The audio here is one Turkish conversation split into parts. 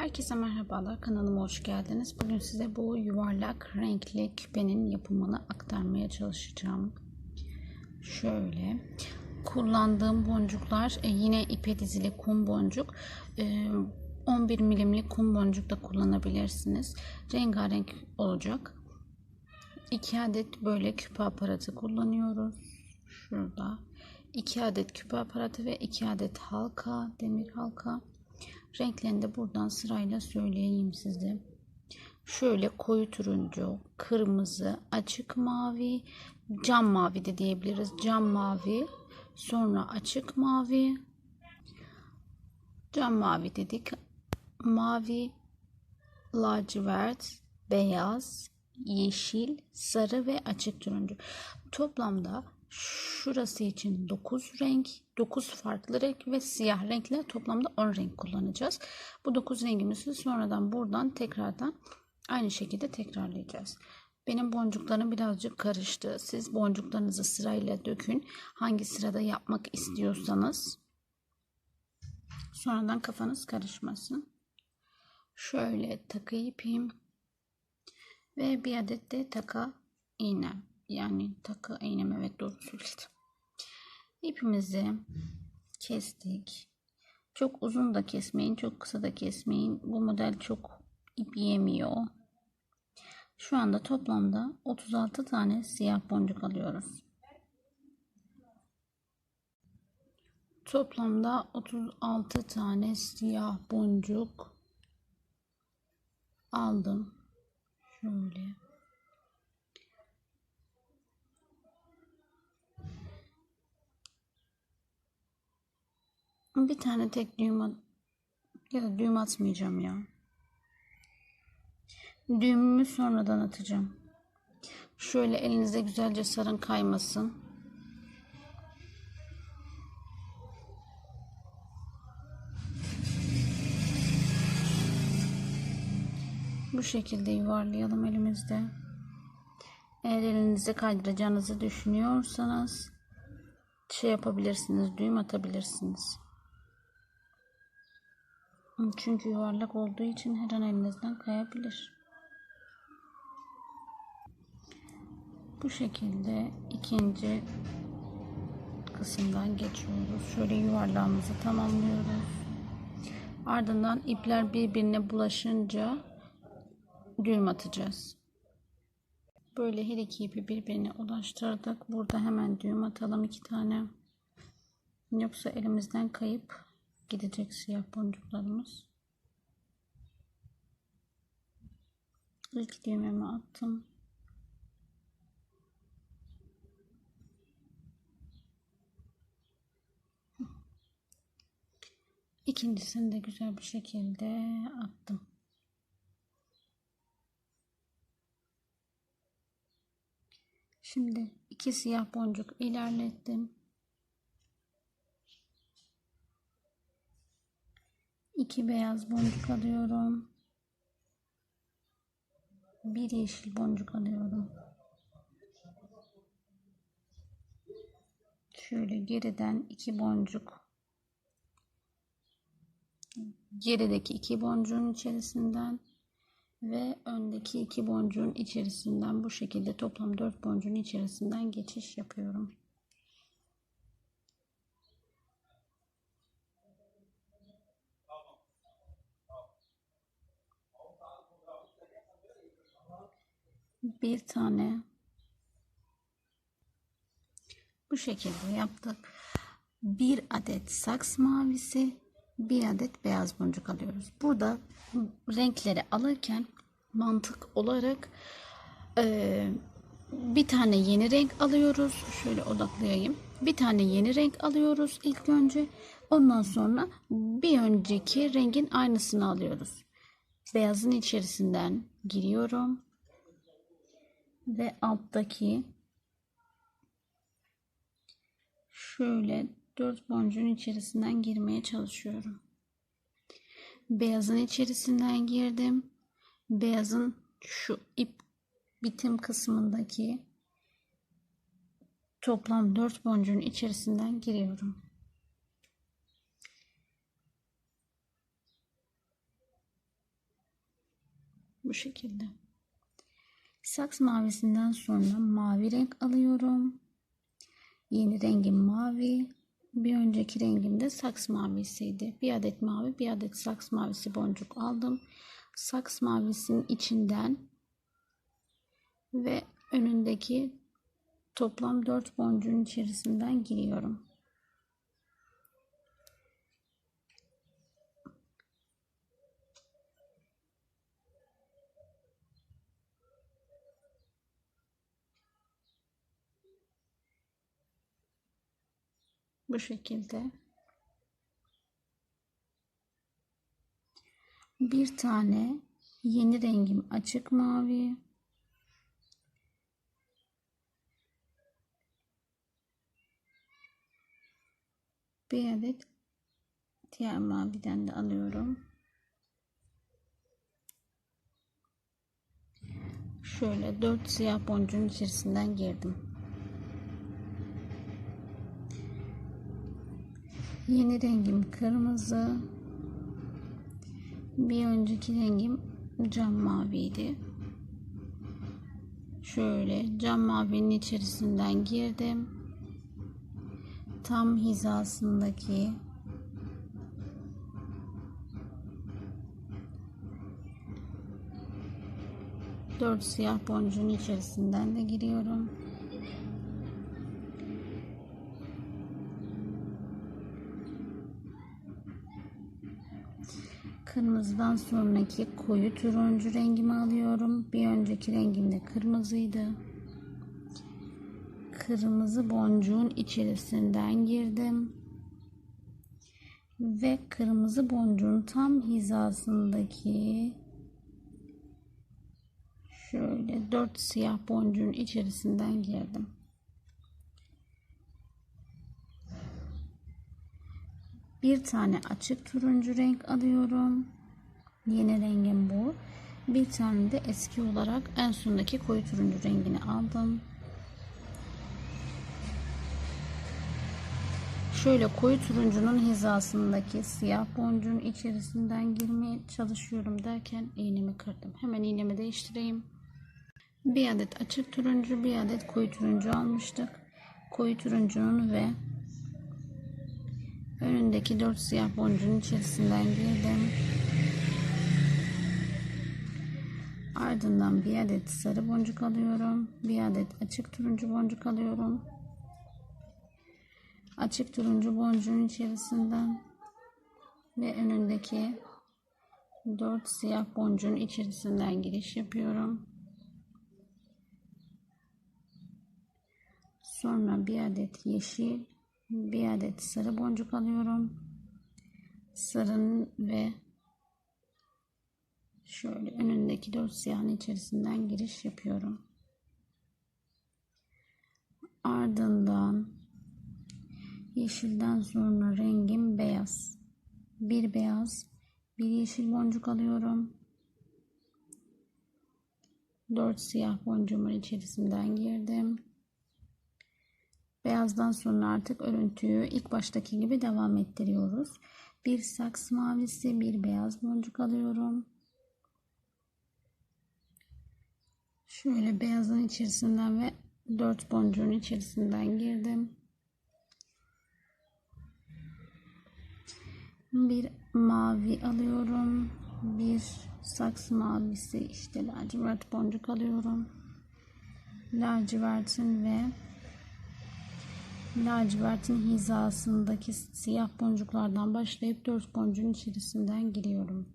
Herkese merhabalar kanalıma hoş geldiniz. Bugün size bu yuvarlak renkli küpenin yapımını aktarmaya çalışacağım. Şöyle kullandığım boncuklar e, yine ipe dizili kum boncuk. E, 11 milimlik kum boncuk da kullanabilirsiniz. Rengarenk olacak. 2 adet böyle küpe aparatı kullanıyoruz. Şurada 2 adet küpe aparatı ve 2 adet halka, demir halka. Renklerini de buradan sırayla söyleyeyim size. Şöyle koyu turuncu, kırmızı, açık mavi, cam mavi de diyebiliriz. Cam mavi, sonra açık mavi, cam mavi dedik. Mavi, lacivert, beyaz, yeşil, sarı ve açık turuncu. Toplamda şurası için 9 renk, 9 farklı renk ve siyah renkle toplamda 10 renk kullanacağız. Bu 9 rengimizi sonradan buradan tekrardan aynı şekilde tekrarlayacağız. Benim boncuklarım birazcık karıştı. Siz boncuklarınızı sırayla dökün. Hangi sırada yapmak istiyorsanız sonradan kafanız karışmasın. Şöyle takı ipim ve bir adet de taka iğnem. Yani takı iğnem evet doğru söyledim. İpimizi kestik. Çok uzun da kesmeyin, çok kısa da kesmeyin. Bu model çok ip yemiyor. Şu anda toplamda 36 tane siyah boncuk alıyoruz. Toplamda 36 tane siyah boncuk aldım. Şöyle. Bir tane tek düğüm at ya düğüm atmayacağım ya. Düğümümü sonradan atacağım. Şöyle elinizde güzelce sarın kaymasın. Bu şekilde yuvarlayalım elimizde. Eğer elinizde kaydıracağınızı düşünüyorsanız şey yapabilirsiniz, düğüm atabilirsiniz. Çünkü yuvarlak olduğu için her an elinizden kayabilir. Bu şekilde ikinci kısımdan geçiyoruz. Şöyle yuvarlağımızı tamamlıyoruz. Ardından ipler birbirine bulaşınca düğüm atacağız. Böyle her iki ipi birbirine ulaştırdık. Burada hemen düğüm atalım iki tane. Yoksa elimizden kayıp gidecek siyah boncuklarımız. İlk düğmemi attım. İkincisini de güzel bir şekilde attım. Şimdi iki siyah boncuk ilerlettim. İki beyaz boncuk alıyorum. Bir yeşil boncuk alıyorum. Şöyle geriden iki boncuk. Gerideki iki boncuğun içerisinden ve öndeki iki boncuğun içerisinden bu şekilde toplam dört boncuğun içerisinden geçiş yapıyorum. Bir tane bu şekilde yaptık. Bir adet saks mavisi, bir adet beyaz boncuk alıyoruz. Burada renkleri alırken mantık olarak e, bir tane yeni renk alıyoruz. Şöyle odaklayayım. Bir tane yeni renk alıyoruz ilk önce. Ondan sonra bir önceki rengin aynısını alıyoruz. Beyazın içerisinden giriyorum ve alttaki şöyle dört boncuğun içerisinden girmeye çalışıyorum. Beyazın içerisinden girdim. Beyazın şu ip bitim kısmındaki toplam dört boncuğun içerisinden giriyorum. Bu şekilde. Saks mavisinden sonra mavi renk alıyorum. Yeni rengim mavi. Bir önceki rengim de saks mavisiydi. Bir adet mavi, bir adet saks mavisi boncuk aldım. Saks mavisinin içinden ve önündeki toplam 4 boncuğun içerisinden giriyorum. Bu şekilde. Bir tane yeni rengim açık mavi. Bir adet diğer maviden de alıyorum. Şöyle dört siyah boncuğun içerisinden girdim. Yeni rengim kırmızı. Bir önceki rengim cam maviydi. Şöyle cam mavinin içerisinden girdim. Tam hizasındaki dört siyah boncuğun içerisinden de giriyorum. Kırmızıdan sonraki koyu turuncu rengimi alıyorum. Bir önceki rengim de kırmızıydı. Kırmızı boncuğun içerisinden girdim. Ve kırmızı boncuğun tam hizasındaki şöyle dört siyah boncuğun içerisinden girdim. Bir tane açık turuncu renk alıyorum. Yeni rengim bu. Bir tane de eski olarak en sondaki koyu turuncu rengini aldım. Şöyle koyu turuncunun hizasındaki siyah boncuğun içerisinden girmeye çalışıyorum derken iğnemi kırdım. Hemen iğnemi değiştireyim. Bir adet açık turuncu, bir adet koyu turuncu almıştık. Koyu turuncunun ve önündeki dört siyah boncuğun içerisinden girdim. Ardından bir adet sarı boncuk alıyorum. Bir adet açık turuncu boncuk alıyorum. Açık turuncu boncuğun içerisinden ve önündeki dört siyah boncuğun içerisinden giriş yapıyorum. Sonra bir adet yeşil, bir adet sarı boncuk alıyorum. Sarının ve şöyle önündeki dört siyahın içerisinden giriş yapıyorum. Ardından yeşilden sonra rengim beyaz. Bir beyaz, bir yeşil boncuk alıyorum. Dört siyah boncuğumun içerisinden girdim. Beyazdan sonra artık örüntüyü ilk baştaki gibi devam ettiriyoruz. Bir saks mavisi, bir beyaz boncuk alıyorum. Şöyle beyazın içerisinden ve dört boncuğun içerisinden girdim. Bir mavi alıyorum. Bir saks mavisi işte lacivert boncuk alıyorum. Lacivertin ve lacivertin hizasındaki siyah boncuklardan başlayıp dört boncuğun içerisinden giriyorum.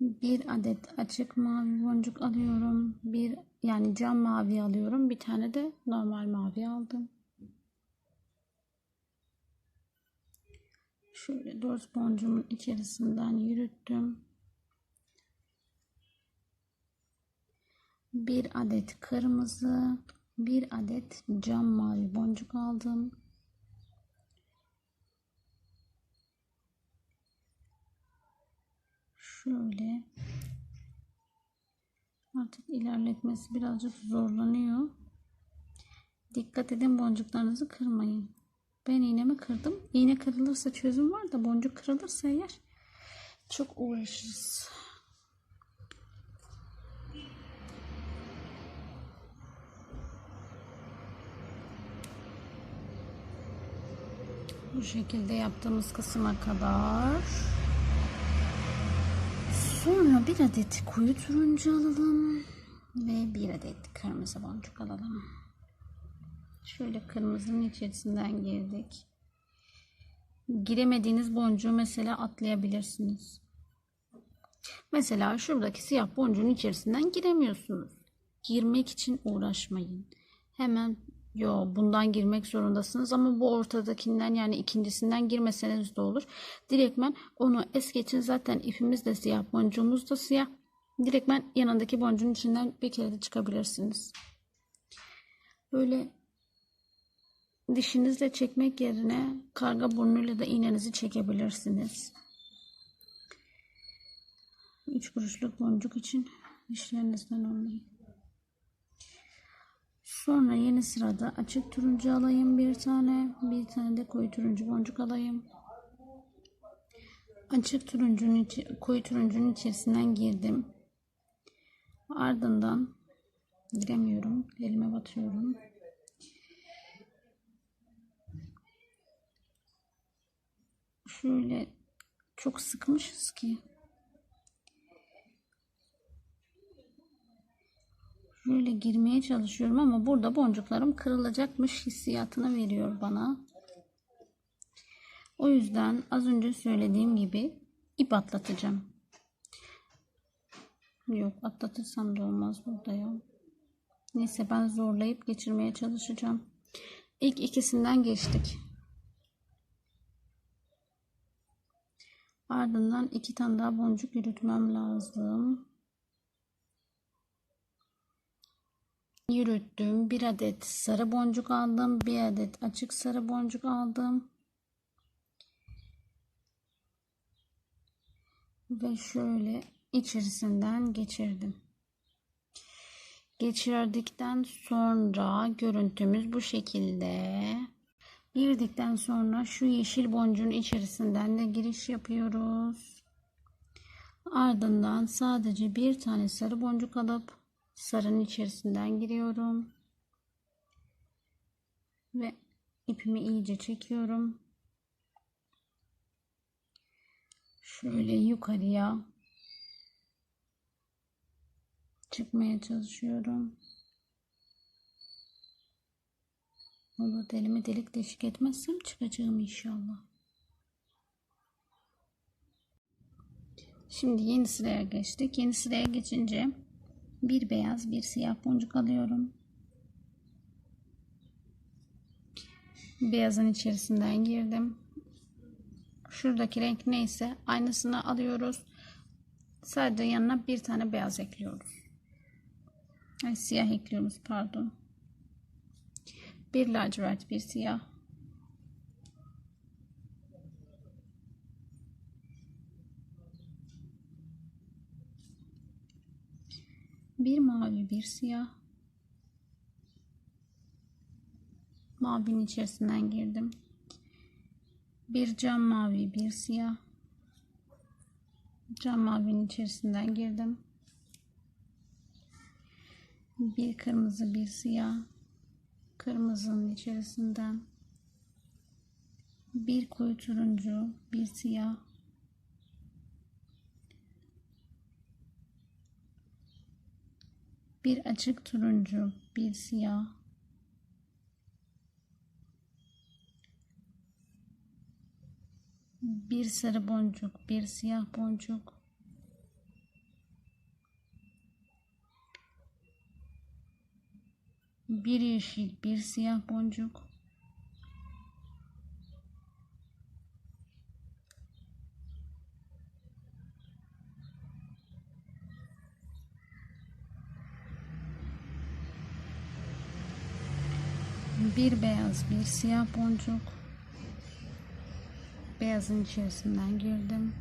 Bir adet açık mavi boncuk alıyorum. Bir yani cam mavi alıyorum. Bir tane de normal mavi aldım. Şöyle dört boncuğumun içerisinden yürüttüm. Bir adet kırmızı, bir adet cam mavi boncuk aldım. Şöyle artık ilerletmesi birazcık zorlanıyor. Dikkat edin boncuklarınızı kırmayın. Ben iğnemi kırdım. İğne kırılırsa çözüm var da boncuk kırılırsa eğer Çok uğraşırız. Bu şekilde yaptığımız kısma kadar. Sonra bir adet koyu turuncu alalım. Ve bir adet kırmızı boncuk alalım. Şöyle kırmızının içerisinden girdik. Giremediğiniz boncuğu mesela atlayabilirsiniz. Mesela şuradaki siyah boncuğun içerisinden giremiyorsunuz. Girmek için uğraşmayın. Hemen yo bundan girmek zorundasınız ama bu ortadakinden yani ikincisinden girmeseniz de olur. Direktmen onu es geçin zaten ipimiz de siyah boncuğumuz da siyah. Direktmen yanındaki boncuğun içinden bir kere de çıkabilirsiniz. Böyle dişinizle çekmek yerine karga burnuyla da iğnenizi çekebilirsiniz. 3 kuruşluk boncuk için dişlerinizden olmayın. Sonra yeni sırada açık turuncu alayım bir tane. Bir tane de koyu turuncu boncuk alayım. Açık turuncunun içi, koyu turuncunun içerisinden girdim. Ardından giremiyorum. Elime batıyorum. Şöyle çok sıkmışız ki. Şöyle girmeye çalışıyorum ama burada boncuklarım kırılacakmış hissiyatını veriyor bana. O yüzden az önce söylediğim gibi ip atlatacağım. Yok atlatırsam da olmaz burada ya. Neyse ben zorlayıp geçirmeye çalışacağım. İlk ikisinden geçtik. Ardından iki tane daha boncuk yürütmem lazım. Yürüttüm. Bir adet sarı boncuk aldım. Bir adet açık sarı boncuk aldım. Ve şöyle içerisinden geçirdim. Geçirdikten sonra görüntümüz bu şekilde. Girdikten sonra şu yeşil boncuğun içerisinden de giriş yapıyoruz. Ardından sadece bir tane sarı boncuk alıp sarının içerisinden giriyorum. Ve ipimi iyice çekiyorum. Şöyle yukarıya çıkmaya çalışıyorum. Olur elimi delik deşik etmezsem çıkacağım inşallah. Şimdi yeni sıraya geçtik. Yeni sıraya geçince bir beyaz bir siyah boncuk alıyorum. Beyazın içerisinden girdim. Şuradaki renk neyse aynısını alıyoruz. Sadece yanına bir tane beyaz ekliyoruz. Ay, siyah ekliyoruz pardon. Bir lacivert bir siyah. Bir mavi bir siyah. Mavinin içerisinden girdim. Bir cam mavi bir siyah. Cam mavinin içerisinden girdim. Bir kırmızı bir siyah. Kırmızının içerisinden bir koyu turuncu bir siyah. Bir açık turuncu, bir siyah. Bir sarı boncuk, bir siyah boncuk. Bir yeşil, bir siyah boncuk. Bir beyaz, bir siyah boncuk. Beyazın içerisinden girdim.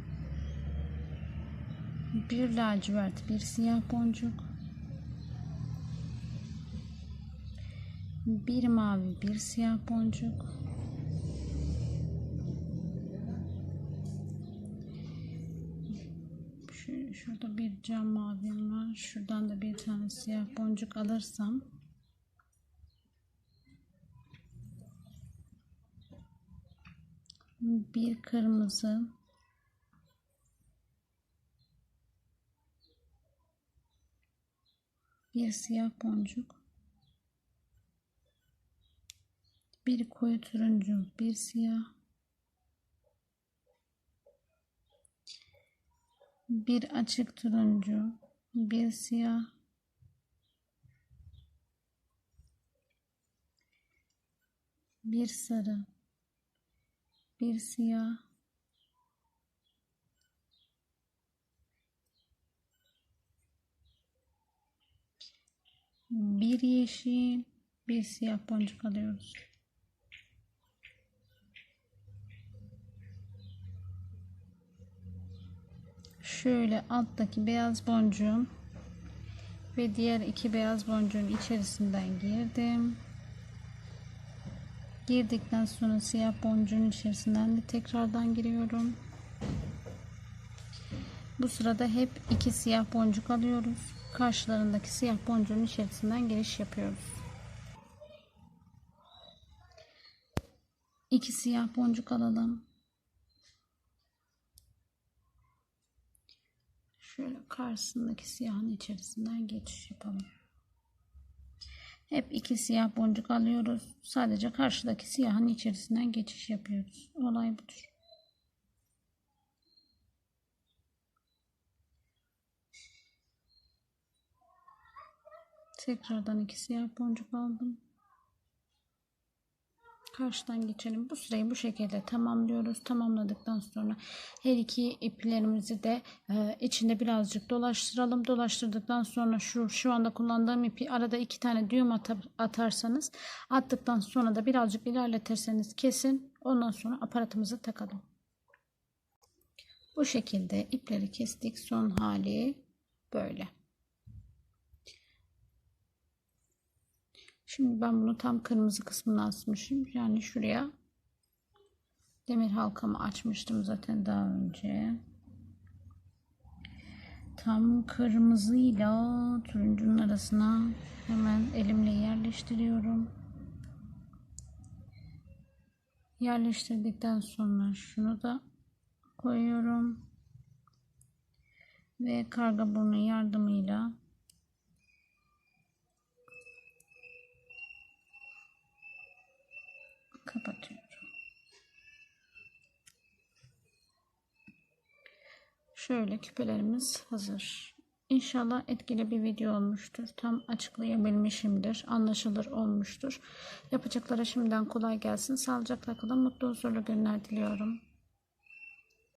Bir lacivert, bir siyah boncuk. Bir mavi, bir siyah boncuk. Şurada bir cam mavim var. Şuradan da bir tane siyah boncuk alırsam bir kırmızı. Bir siyah boncuk. Bir koyu turuncu bir siyah. Bir açık turuncu bir siyah. Bir sarı bir siyah bir yeşil bir siyah boncuk alıyoruz. Şöyle alttaki beyaz boncuğun ve diğer iki beyaz boncuğun içerisinden girdim. Girdikten sonra siyah boncuğun içerisinden de tekrardan giriyorum. Bu sırada hep iki siyah boncuk alıyoruz. Karşılarındaki siyah boncuğun içerisinden giriş yapıyoruz. İki siyah boncuk alalım. Şöyle karşısındaki siyahın içerisinden geçiş yapalım. Hep iki siyah boncuk alıyoruz. Sadece karşıdaki siyahın içerisinden geçiş yapıyoruz. Olay budur. Tekrardan iki siyah boncuk aldım. Karşıdan geçelim. Bu sırayı bu şekilde tamamlıyoruz. Tamamladıktan sonra her iki iplerimizi de e, içinde birazcık dolaştıralım. Dolaştırdıktan sonra şu şu anda kullandığım ipi arada iki tane düğüm atar, atarsanız attıktan sonra da birazcık ilerletirseniz kesin. Ondan sonra aparatımızı takalım. Bu şekilde ipleri kestik. Son hali böyle. Şimdi ben bunu tam kırmızı kısmına asmışım. Yani şuraya demir halkamı açmıştım zaten daha önce. Tam kırmızıyla turuncunun arasına hemen elimle yerleştiriyorum. Yerleştirdikten sonra şunu da koyuyorum. Ve karga burnu yardımıyla kapatıyorum. Şöyle küpelerimiz hazır. İnşallah etkili bir video olmuştur. Tam açıklayabilmişimdir. Anlaşılır olmuştur. Yapacaklara şimdiden kolay gelsin. Sağlıcakla kalın. Mutlu huzurlu günler diliyorum.